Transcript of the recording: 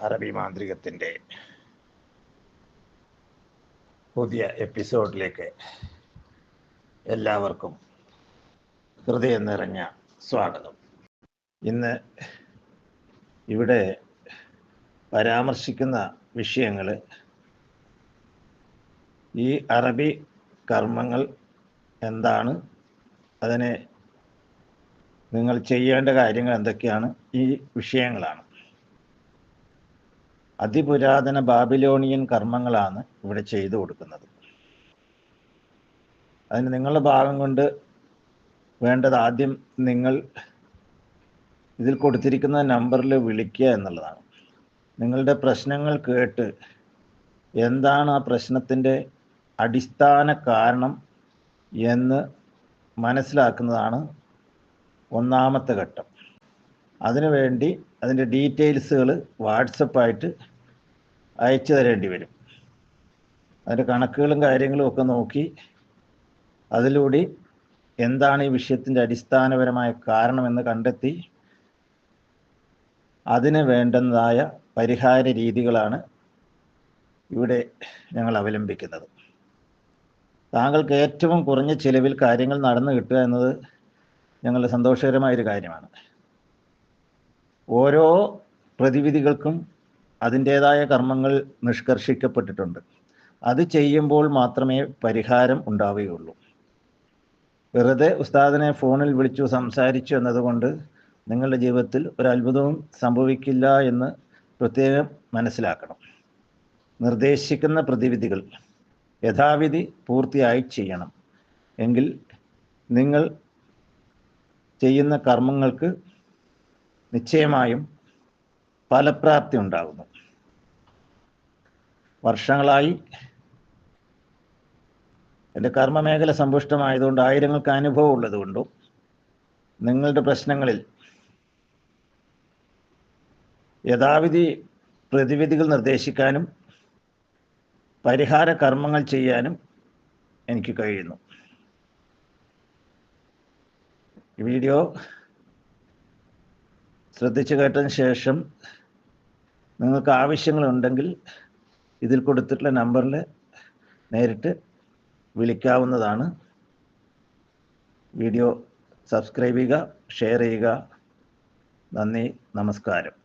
അറബി മാന്ത്രികത്തിന്റെ പുതിയ എപ്പിസോഡിലേക്ക് എല്ലാവർക്കും ഹൃദയം നിറഞ്ഞ സ്വാഗതം. ഇന്ന് ഇവിടെ പരാമർശിക്കുന്ന വിഷയങ്ങൾ ഈ അറബി കർമ്മങ്ങൾ എന്താണ്? അതിനെ നിങ്ങൾ ചെയ്യേണ്ട കാര്യങ്ങൾ എന്തൊക്കെയാണ്? ഈ വിഷയങ്ങളാണ്. അതിപുരാതന ബാബിലോണിയൻ കർമ്മങ്ങളാണ് ഇവിടെ ചെയ്തു കൊടുക്കുന്നത്. അതിന് നിങ്ങളുടെ ഭാഗം കൊണ്ട് വേണ്ടത് ആദ്യം നിങ്ങൾ ഇതിൽ കൊടുത്തിരിക്കുന്ന നമ്പറിൽ വിളിക്കുക എന്നുള്ളതാണ്. നിങ്ങളുടെ പ്രശ്നങ്ങൾ കേട്ട് എന്താണ് ആ പ്രശ്നത്തിന്റെ അടിസ്ഥാന കാരണം എന്ന് മനസ്സിലാക്കുന്നതാണ് ഒന്നാമത്തെ ഘട്ടം. അതിനുവേണ്ടി അതിന്റെ ഡീറ്റെയിൽസുകൾ വാട്സപ്പായിട്ട് അയച്ചു തരേണ്ടി വരും. അതിന്റെ കണക്കുകളും കാര്യങ്ങളും ഒക്കെ നോക്കി അതിലൂടെ എന്താണ് ഈ വിഷയത്തിന്റെ അടിസ്ഥാനപരമായ കാരണമെന്ന് കണ്ടെത്തി അതിന് വേണ്ടതായ പരിഹാര രീതികളാണ് ഇവിടെ ഞങ്ങൾ അവലംബിക്കുന്നത്. താങ്കൾക്ക് ഏറ്റവും കുറഞ്ഞ ചിലവിൽ കാര്യങ്ങൾ നടന്നു കിട്ടുക എന്നത് ഞങ്ങളുടെ സന്തോഷകരമായൊരു കാര്യമാണ്. ഓരോ പ്രതിവിധികൾക്കും അതിന്റേതായ കർമ്മങ്ങൾ നിഷ്കർഷിക്കപ്പെട്ടിട്ടുണ്ട്. അത് ചെയ്യുമ്പോൾ മാത്രമേ പരിഹാരം ഉണ്ടാവുകയുള്ളൂ. വെറുതെ ഉസ്താദിനെ ഫോണിൽ വിളിച്ചു സംസാരിച്ചു എന്നതുകൊണ്ട് നിങ്ങളുടെ ജീവിതത്തിൽ ഒരു അത്ഭുതവും സംഭവിക്കില്ല എന്ന് പ്രത്യേകം മനസ്സിലാക്കണം. നിർദ്ദേശിക്കുന്ന പ്രതിവിധികൾ യഥാവിധി പൂർത്തിയായി ചെയ്യണം. എങ്കിൽ നിങ്ങൾ ചെയ്യുന്ന കർമ്മങ്ങൾക്ക് നിശ്ചയമായും ഫലപ്രാപ്തി ഉണ്ടാകുന്നു. വർഷങ്ങളായി എന്റെ കർമ്മമേഖല സമ്പുഷ്ടമായതുകൊണ്ട് ആയിരങ്ങൾക്ക് അനുഭവം ഉള്ളതുകൊണ്ടും നിങ്ങളുടെ പ്രശ്നങ്ങളിൽ യഥാവിധി പ്രതിവിധികൾ നിർദ്ദേശിക്കാനും പരിഹാര കർമ്മങ്ങൾ ചെയ്യാനും എനിക്ക് കഴിയുന്നു. വീഡിയോ ശ്രദ്ധിച്ചു കേട്ടതിന് ശേഷം നിങ്ങൾക്ക് ആവശ്യങ്ങളുണ്ടെങ്കിൽ ഇതിൽ കൊടുത്തിട്ടുള്ള നമ്പറിൽ നേരിട്ട് വിളിക്കാവുന്നതാണ്. വീഡിയോ സബ്സ്ക്രൈബ് ചെയ്യുക ഷെയർ ചെയ്യുക. നന്ദി നമസ്കാരം.